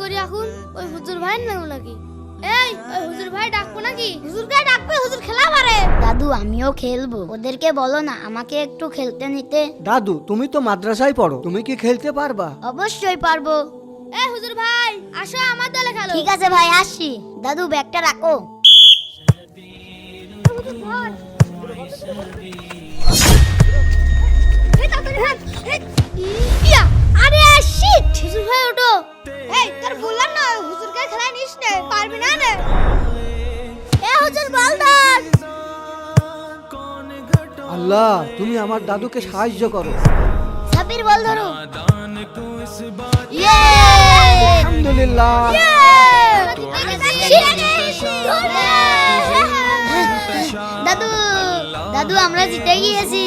ওই হুজুর ভাই নাম নাকি? এই ওই হুজুর ভাই ডাকবো নাকি? হুজুরকে ডাকবে হুজুর খেলা পারে। দাদু আমিও খেলব। ওদেরকে বলো না আমাকে একটু খেলতে নিতে। দাদু তুমি তো মাদ্রাসায় পড়ো তুমি কি খেলতে পারবা? অবশ্যই পারব। এই হুজুর ভাই আসো আমার দলে খেলো। ঠিক আছে ভাই আসছি। দাদু ব্যাগটা রাখো। হুজুর ভাই বললাম না হুজুরকে নিস নে পারবি না রে এ হুজুর বল দাস আল্লাহ তুমি আমার দাদুকে সাহায্য করো। সাবির বল ধরো। ইয়ে। আলহামদুলিল্লাহ। দাদু দাদু আমরা জিতে গিয়েছি।